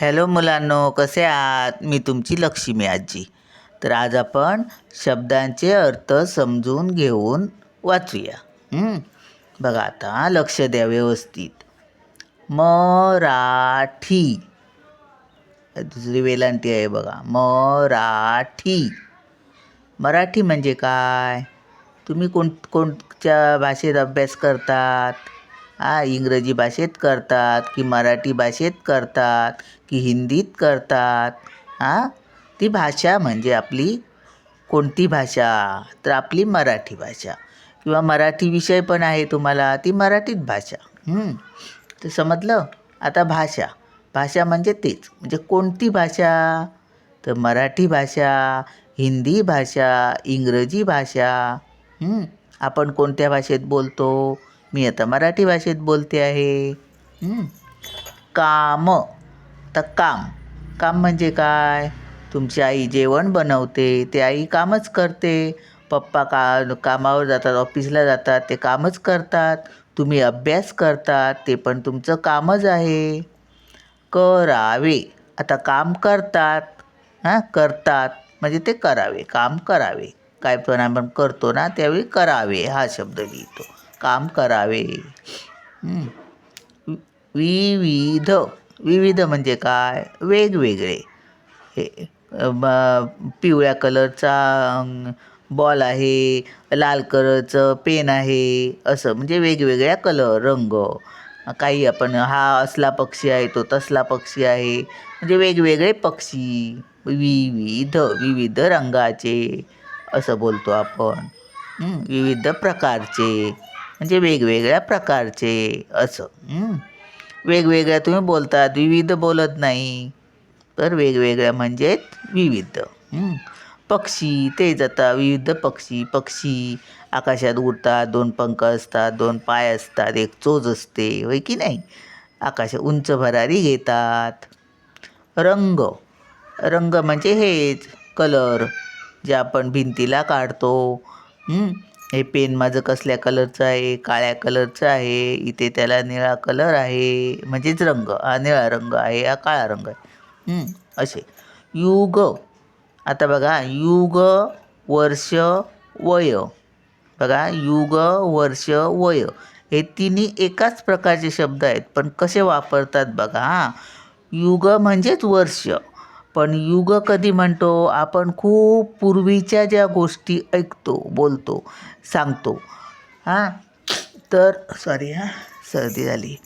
Hello मुलांनो कसे आहात? मी तुमची लक्ष्मी आजी. तर आज आपण शब्दांचे अर्थ समजून घेऊन वाचूया. बघा आता लक्ष द्या व्यवस्थित. मराठी. दुसरी वेलांटी आहे बघा. मराठी. मराठी म्हणजे काय? तुम्ही कोण कोणत्या भाषेत अभ्यास करतात? हा इंग्रजी भाषेत करतात की मराठी भाषेत करतात की हिंदीत करतात. हां? ती भाषा म्हणजे आपली कोणती भाषा? तर आपली मराठी भाषा. किंवा मराठी विषय पण आहे तुम्हाला ती मराठीत भाषा. तर समजलं? आता भाषा. भाषा म्हणजे तेच. म्हणजे कोणती भाषा? तर मराठी भाषा हिंदी भाषा इंग्रजी भाषा. आपण कोणत्या भाषेत बोलतो? मी आता मराठी भाषेत बोलते आहे. हं. काम. तर काम. काम म्हणजे काय? तुमची आई जेवण बनवते ते आई कामच करते. पप्पा का कामावर जातात ऑफिसला जातात ते कामच करतात. तुम्ही अभ्यास करतात ते पण तुमचं कामच आहे. करावे. आता काम करतात. हां करतात. म्हणजे ते करावे. काम करावे. काय पण आपण करतो ना त्यावेळी करावे. हा शब्द लिहितो. काम करावे. विविध विविध म्हणजे काय? वेगवेगळे. हे पिवळ्या कलरचा बॉल आहे लाल कलरचं पेन आहे असं. म्हणजे वेगवेगळ्या कलर रंग. काही आपण हा असला पक्षी आहे तो तसला पक्षी आहे. म्हणजे वेगवेगळे पक्षी. विविध विविध रंगाचे असं बोलतो आपण. विविध प्रकारचे. म्हणजे वेगवेगळ्या प्रकारचे असं वेगवेगळ्या तुम्ही बोलतात विविध बोलत नाही तर वेगवेगळ्या म्हणजेच विविध पक्षी ते जातात विविध पक्षी पक्षी आकाशात उडतात दोन पंख असतात दोन पाय असतात एक चोच असते होय की नाही? आकाश उंच भरारी घेतात. रंग रंग म्हणजे हेच कलर जे आपण भिंतीला काढतो हे पेन माझं कसल्या कलरचं आहे? काळ्या कलरचं आहे? इथे त्याला निळा कलर आहे. म्हणजेच रंग. हा निळा रंग आहे हा काळा रंग आहे. असे. युग. आता बघा युग वर्ष वय. बघा युग वर्ष वय. हे तिन्ही एकाच प्रकारचे शब्द आहेत पण कसे वापरतात बघा हां. युग म्हणजेच वर्ष. पण युग कधी म्हणतो आपण खूप पूर्वीच्या ज्या गोष्टी ऐकतो बोलतो सांगतो. हां? तर सॉरी हां सर्दी झाली.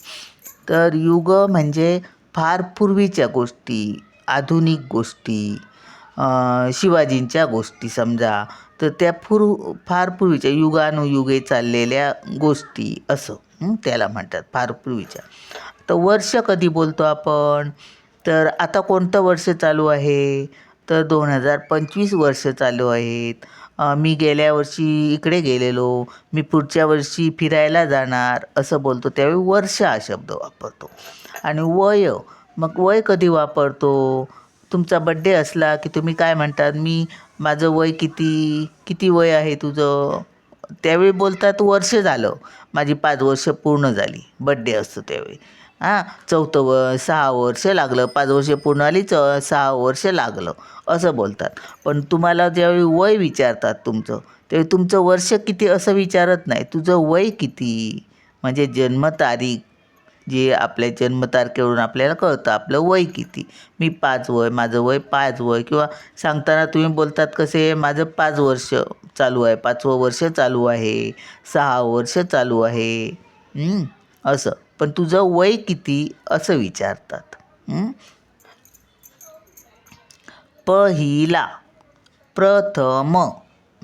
तर युग म्हणजे फार पूर्वीच्या गोष्टी आधुनिक गोष्टी शिवाजींच्या गोष्टी समजा तर त्या पूर्व फार पूर्वीच्या युगानुयुगे चाललेल्या गोष्टी असं त्याला म्हणतात फार पूर्वीच्या. तर वर्ष कधी बोलतो आपण? तर आता कोणतं वर्ष चालू आहे? तर दोन हजार पंचवीस वर्ष चालू आहेत. मी गेल्या वर्षी इकडे गेलेलो. मी पुढच्या वर्षी फिरायला जाणार असं बोलतो. त्यावेळी वर्ष हा शब्द वापरतो. आणि वय मग वय कधी वापरतो? तुमचा बड्डे असला की तुम्ही काय म्हणतात? मी माझं वय किती किती वय आहे तुझं? त्यावेळी बोलतात वर्ष झालं. माझी पाच वर्ष पूर्ण झाली. बड्डे असतो त्यावेळी. हां? चौथं व सहा वर्ष लागलं. पाच वर्ष पूर्ण आली च सहा वर्ष लागलं. असं बोलतात. पण तुम्हाला ज्यावेळी वय विचारतात तुमचं त्यावेळी तुमचं वर्ष किती असं विचारत नाही. तुझं वय किती? म्हणजे जन्मतारीख जे आपल्या जन्मतारखेवरून आपल्याला कळतं आपलं वय किती. मी पाच वय माझं वय पाच वय किंवा सांगताना तुम्ही बोलतात कसे माझं पाच वर्ष चालू आहे पाचवं वर्ष चालू आहे सहा वर्ष चालू आहे. असं. पण तुझं वय किती असं विचारतात. पहिला प्रथम.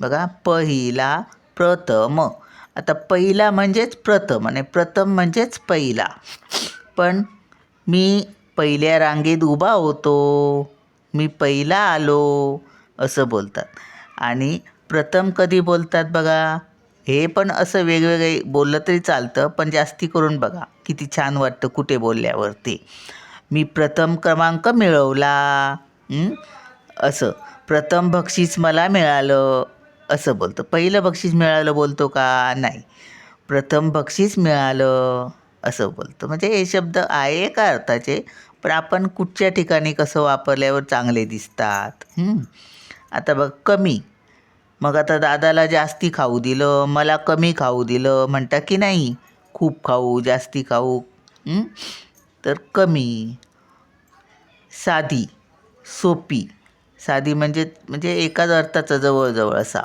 बघा पहिला प्रथम. आता पहिला म्हणजेच प्रथम आणि प्रथम म्हणजेच पहिला. पण मी पहिल्या रांगेत उभा होतो. मी पहिला आलो असं बोलतात. आणि प्रथम कधी बोलतात बघा? हे पण असं वेगवेगळे बोललं तरी चालतं पण जास्ती करून बघा किती छान वाटतं कुठे बोलल्यावरती. मी प्रथम क्रमांक मिळवला. असं. प्रथम बक्षीस मला मिळालं. असं बोलतो. पहिलं बक्षीस मिळालं बोलतो का? नाही. प्रथम बक्षीस मिळालं. असं बोलतो. म्हणजे हे शब्द आहे एका अर्थाचे पण आपण कुठच्या ठिकाणी कसं वापरल्यावर चांगले दिसतात? आता बघ कमी. मग आता दादाला जास्ती खाऊ दिलं मला कमी खाऊ दिलं म्हणता की नाही खूप खाऊ जास्ती खाऊ तर कमी साधी सोपी. साधी म्हणजे म्हणजे एकाच अर्थाचा जवळजवळ असा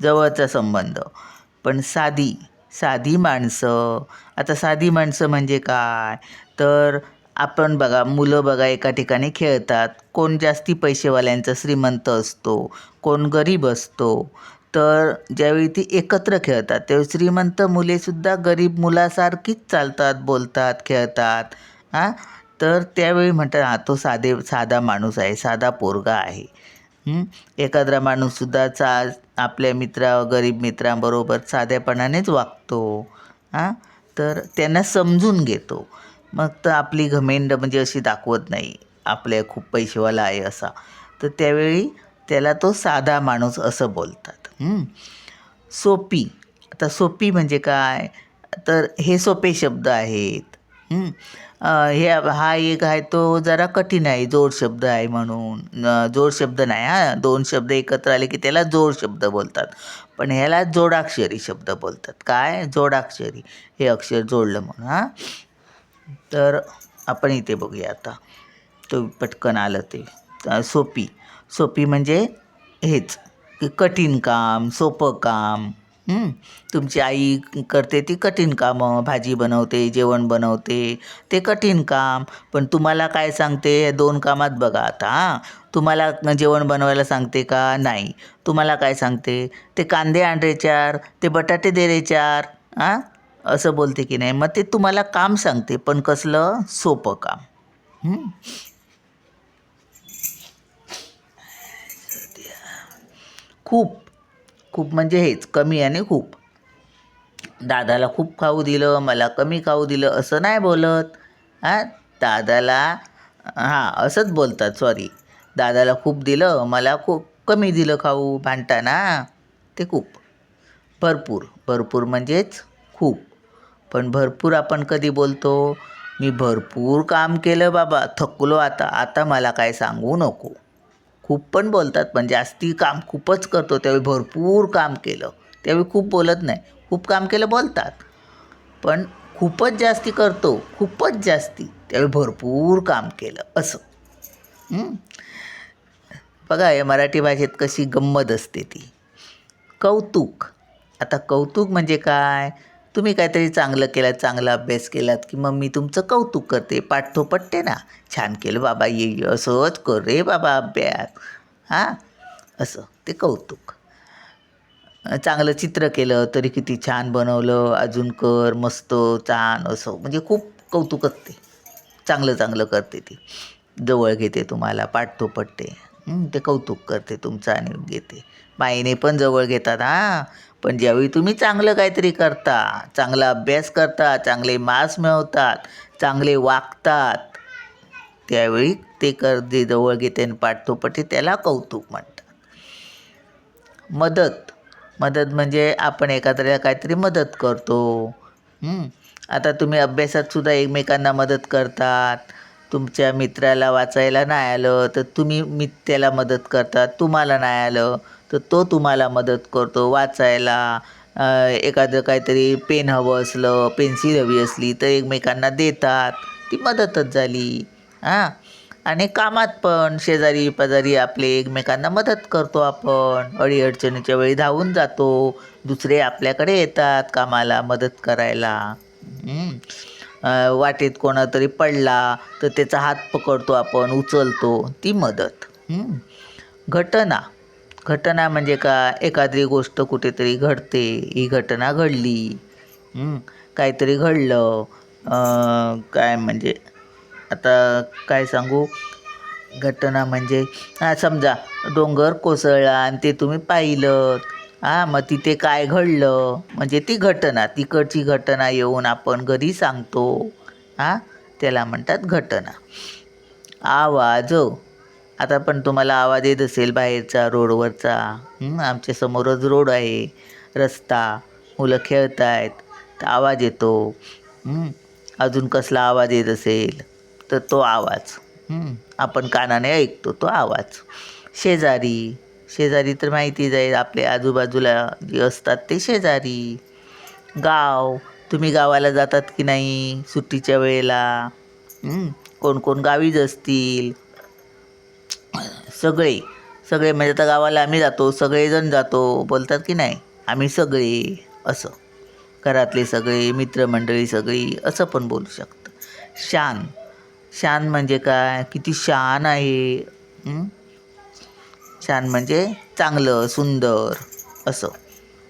जवळचा संबंध. पण साधी साधी माणसं आता साधी माणसं म्हणजे काय? तर आपण बघा मुलं बघा एका ठिकाणी खेळतात. कोण जास्ती पैसेवाल्यांचा श्रीमंत असतो कोण गरीब असतो. तर ज्यावेळी ती एकत्र खेळतात तेव्हा श्रीमंत मुलेसुद्धा गरीब मुलासारखीच चालतात बोलतात खेळतात. हां? तर त्यावेळी म्हणतात हा तो साधे साधा माणूस आहे साधा पोरगा आहे. एखादा माणूससुद्धा चा आपल्या मित्रा गरीब मित्रांबरोबर साध्यापणानेच वागतो. हां? तर त्यांना समजून घेतो. मग तर आपली घमेंड म्हणजे अशी दाखवत नाही. आपल्या खूप पैसेवाला आहे असा. तर त्यावेळी त्याला तो साधा माणूस असं बोलतात. सोपी. आता सोपी म्हणजे काय? तर हे सोपे शब्द आहेत. हे हा एक आहे तो जरा कठीण आहे जोड शब्द आहे म्हणून. जोड शब्द नाही हा. दोन शब्द एकत्र आले की त्याला जोड शब्द बोलतात. पण ह्याला जोडाक्षरी शब्द बोलतात. काय? जोडाक्षरी. हे अक्षर जोडलं म्हणून हां. तर आपण इथे बघूया आता. तो पटकन आलं ते. सोपी. सोपी म्हणजे हेच की कठीण काम सोपं काम. तुमची आई करते ती कठीण कामं भाजी बनवते जेवण बनवते ते कठीण काम. पण तुम्हाला काय सांगते दोन कामात बघा आता हां. तुम्हाला जेवण बनवायला सांगते का? नाही. तुम्हाला काय सांगते? ते कांदे आण रे चार ते बटाटे दे रे चार हां. असं बोलते की नाही मग ते तुम्हाला काम सांगते पण कसलं? सोपं काम. खूप खूप म्हणजे हेच कमी आणि खूप. दादाला खूप खाऊ दिलं मला कमी खाऊ दिलं असं नाही बोलत. हां? दादाला हां असंच बोलतात सॉरी दादाला खूप दिलं मला खूप कमी दिलं खाऊ भांडताना. ते खूप. भरपूर भरपूर म्हणजेच खूप. पण भरपूर आपण कधी बोलतो मी भरपूर काम केलं बाबा थकलो आता आता मला काय सांगू नको. खूप पण बोलतात पण जास्ती काम खूपच करतो त्यावेळी भरपूर काम केलं. त्यावेळी खूप बोलत नाही. खूप काम केलं बोलतात. पण खूपच जास्ती करतो खूपच जास्ती त्यावेळी भरपूर काम केलं असं. बघा या मराठी भाषेत कशी गंमत असते ती. कौतुक. आता कौतुक म्हणजे काय? तुम्ही काहीतरी चांगलं केलं चांगला अभ्यास केलात की मग मी तुमचं कौतुक करते. पाठतो ना. छान केलं बाबा ये असंच कर रे बाबा अभ्यास. हां? असं ते कौतुक. चांगलं चित्र केलं तरी किती छान बनवलं अजून कर मस्त छान असं. म्हणजे खूप कौतुक असते. चांगलं चांगलं करते ती. जवळ घेते तुम्हाला पाठतो ते कौतुक करते तुमचं आणि घेते. बाईने पण जवळ घेतात हां. पण ज्यावेळी तुम्ही चांगलं काहीतरी करता चांगला अभ्यास करता चांगले मार्क्स मिळवतात चांगले वागतात त्यावेळी ते कर जे जवळ घेते आणि त्याला कौतुक म्हणतात. मदत. मदत म्हणजे आपण एखाद्याला काहीतरी मदत करतो. आता तुम्ही अभ्यासात सुद्धा एकमेकांना मदत करतात. तुमच्या मित्राला वाचायला नाही आलं तर तुम्ही मी त्याला मदत करतात तुम्हाला नाही आलं तर तो तुम्हाला मदत करतो. वाचायला एखादं काहीतरी पेन हवं असलं पेन्सिल हवी असली तर एकमेकांना देतात. ती मदतच झाली. हां? आणि कामात पण शेजारी पाजारी आपले एकमेकांना मदत करतो आपण. अडीअडचणीच्या वेळी धावून जातो. दुसरे आपल्याकडे येतात कामाला मदत करायला. वाटेत कोणातरी पडला तर त्याचा हात पकडतो आपण उचलतो. ती मदत. घटना. घटना म्हणजे काय एखादी गोष्ट कुठेतरी घडते ही घटना घडली. काहीतरी घडलं. काय म्हणजे आता काय सांगू? घटना म्हणजे हां समजा डोंगर कोसळला आणि ते तुम्ही पाहिलं. हां मग तिथे काय घडलं? म्हणजे ती घटना तिकडची घटना येऊन आपण घरी सांगतो. हां त्याला म्हणतात घटना. आवाज. आता पण तुम्हाला आवाज येत असेल बाहेरचा रोडवरचा. आमच्या समोरच रोड आहे. रस्ता मुलं खेळत आहेत तर आवाज येतो. अजून कसला आवाज येत असेल तर तो आवाज. आपण कानाने ऐकतो तो आवाज. शेजारी शेजारी तर माहितीच आहे आपल्या आजूबाजूला जे असतात ते शेजारी. गाव तुम्ही गावाला जातात की नाही सुट्टीच्या वेळेला? कोण कोण गावीच असतील? सगळे सगळे म्हणजे आता गावाला आम्ही जातो सगळेजण जातो. बोलतात की नाही आम्ही सगळे असं. घरातले सगळे मित्रमंडळी सगळी असं पण बोलू शकतं. शान शान म्हणजे काय? किती शान आहे. शान म्हणजे चांगलं सुंदर असं.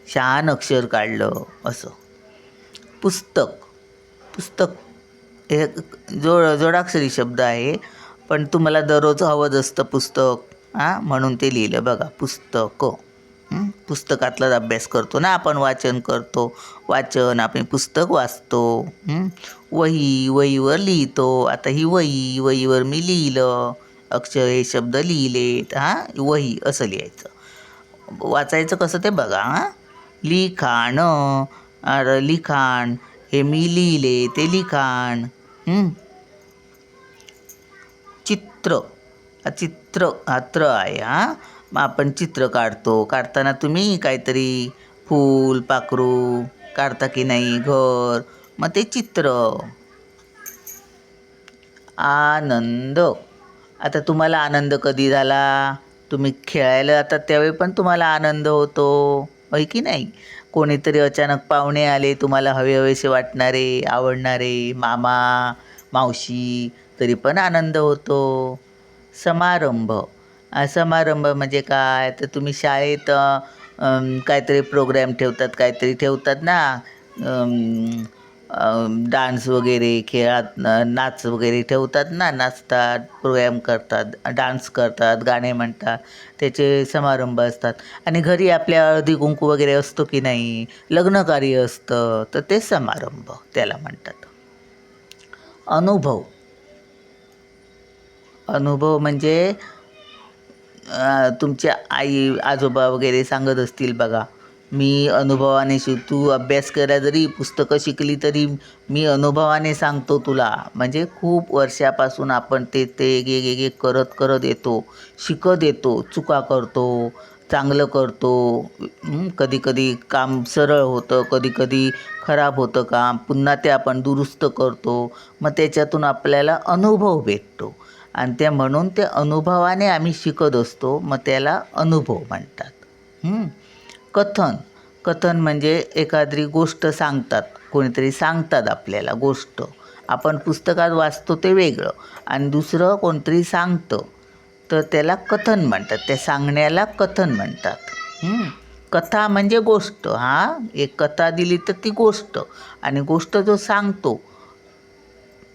शान अक्षर काढलं असं. पुस्तक पुस्तक. हे जोड जोडाक्षरी शब्द आहे. पण तुम्हाला दररोज हवंच असतं पुस्तक हां? म्हणून ते लिहिलं बघा पुस्तकं. पुस्तकातलाच अभ्यास करतो ना आपण वाचन करतो. वाचन आपण पुस्तक वाचतो. वही वहीवर लिहितो. आता ही वही वहीवर मी लिहिलं. अक्षर हे शब्द लिहिलेत हां? वही असं लिहायचं. वाचायचं कसं ते बघा हां? लिखाण लिखाण हे मी लिहिले ते लिखाण. चित्र. हा चित्र हा त्र आहे हां? मग आपण चित्र काढतो. काढताना तुम्ही काहीतरी फूल पाखरू काढता की नाही घर मग ते चित्र. आनंद. आता तुम्हाला आनंद कधी झाला? तुम्ही खेळायला जातात त्यावेळी पण तुम्हाला आनंद होतो. होय की नाही? कोणीतरी अचानक पाहुणे आले तुम्हाला हवे हवेसे वाटणारे आवडणारे मामा मावशी तरी पण आनंद होतो. समारंभ. समारंभ म्हणजे काय? तर तुम्ही शाळेत काहीतरी प्रोग्रॅम ठेवतात काहीतरी ठेवतात ना? डान्स वगैरे खेळात नाच वगैरे ठेवतात ना? नाचतात प्रोग्रॅम करतात डान्स करतात गाणे म्हणतात. त्याचे समारंभ असतात. आणि घरी आपल्या हळदी कुंकू वगैरे असतो की नाही? लग्नकार्य असतं. तर ते समारंभ त्याला म्हणतात. अनुभव. अनुभव म्हणजे तुमच्या आई आजोबा वगैरे सांगत असतील बघा. मी अनुभवाने शिक तू अभ्यास करा जरी पुस्तकं शिकली तरी मी अनुभवाने सांगतो तुला. म्हणजे खूप वर्षापासून आपण ते ते एक एक एक करत करत येतो. शिकत येतो चुका करतो चांगलं करतो. कधीकधी कधी कधी काम सरळ होतं कधी कधी खराब होतं काम. पुन्हा ते आपण दुरुस्त करतो. मग त्याच्यातून आपल्याला अनुभव भेटतो. आणि त्या म्हणून ते अनुभवाने आम्ही शिकत असतो. मग त्याला अनुभव म्हणतात. कथन. कथन म्हणजे एखादी गोष्ट सांगतात. कोणीतरी सांगतात आपल्याला गोष्ट. आपण पुस्तकात वाचतो ते वेगळं. आणि दुसरं कोणतरी सांगतं. तर त्याला कथन म्हणतात. त्या सांगण्याला कथन म्हणतात. कथा म्हणजे गोष्ट. हां? एक कथा दिली तर ती गोष्ट. आणि गोष्ट जो सांगतो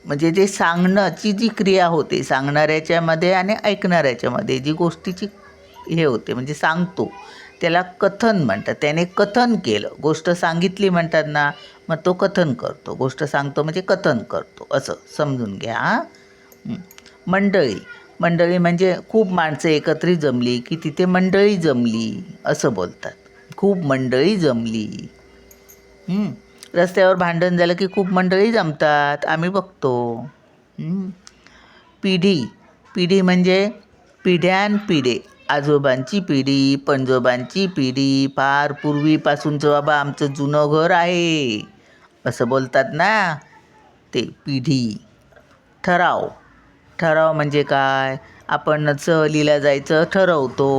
म्हणजे जे सांगण्याची जी क्रिया होते सांगणाऱ्याच्यामध्ये आणि ऐकणाऱ्याच्यामध्ये जी गोष्टीची हे होते म्हणजे सांगतो त्याला कथन म्हणतात. त्याने कथन केलं. गोष्ट सांगितली म्हणतात ना मग तो कथन करतो. गोष्ट सांगतो म्हणजे कथन करतो. असं समजून घ्या हां. मंडळी मंडळी म्हणजे खूप माणसं एकत्रित जमली की तिथे मंडळी जमली असं बोलतात. खूप मंडळी जमली. हं. रस्त्यावर भांडण झालं की खूप मंडळी जमतात. आम्ही बघतो. पिढी. पिढी म्हणजे पिढ्यानपिढे आजोबांची पिढी पणजोबांची पिढी फार पूर्वीपासूनचं बाबा आमचं जुनं घर आहे. असं बोलतात ना ते पिढी. ठराव. ठराव म्हणजे काय? आपण सहलीला जायचं ठरवतो.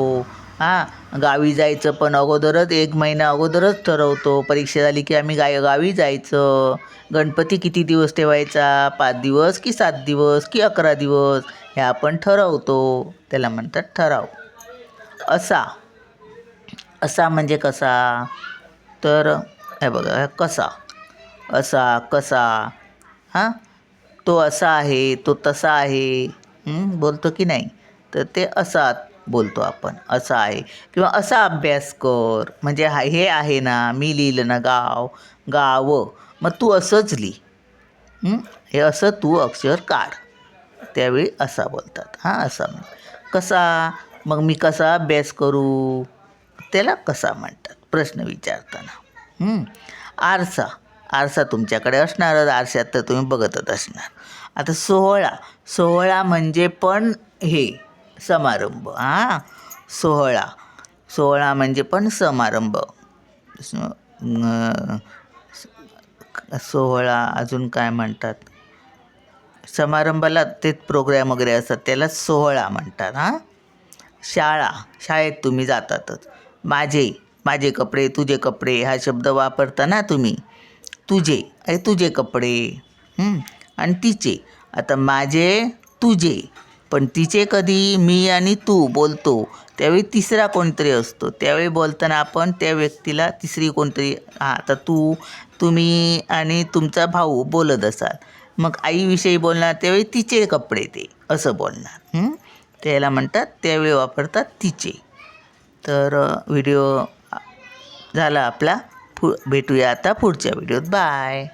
हां गावी जायचं पण अगोदरच एक महिना अगोदरच ठरवतो. परीक्षा झाली की आम्ही गाय गावी जायचं. गणपती किती दिवस ठेवायचा? पाच दिवस की सात दिवस की अकरा दिवस? हे आपण ठरवतो. त्याला म्हणतात ठराव. असा. असा म्हणजे कसा? तर हे बघा कसा? असा कसा? हां? तो असा आहे तो तसा आहे. बोलतो की नाही? तर ते असा बोलतो आपण. असा आहे. किंवा असा अभ्यास कर. म्हणजे हा हे आहे ना मी लिहिलं ना गाव गाव. मग तू असंच लिही. हे? असं तू अक्षर काढ. त्यावेळी असा बोलतात. हां असा म्हण. कसा? मग मी कसा अभ्यास करू? त्याला कसा म्हणतात? प्रश्न विचारताना. आरसा. आरसा तुमच्याकडे असणारच. आरशात तर तुम्ही बघतच असणार. आता सोहळा. सोहळा म्हणजे पण हे. समारंभ. हां? सोहळा. सोहळा म्हणजे पण समारंभ. स- सोहळा अजून काय म्हणतात? समारंभाला तेच प्रोग्रॅम वगैरे असतात त्याला सोहळा म्हणतात हां? शाळा. शाळेत तुम्ही जातातच. माझे माझे कपडे तुझे कपडे हा शब्द वापरता ना तुम्ही? तुझे. अरे तुझे कपडे. आणि तिचे. आता माझे तुझे. पण तिचे कधी मी आणि तू बोलतो त्यावेळी तिसरा कोणतरी असतो. त्यावेळी बोलताना आपण त्या व्यक्तीला तिसरी कोणतरी हां आता तू तुम्ही आणि तुमचा भाऊ बोलत असाल. मग आईविषयी बोलणार त्यावेळी तिचे कपडे ते असं बोलणार. त्याला म्हणतात त्यावेळी वापरतात तिचे. तर व्हिडिओ झाला आपला. पु भेटूया आता पुढच्या व्हिडिओत. बाय.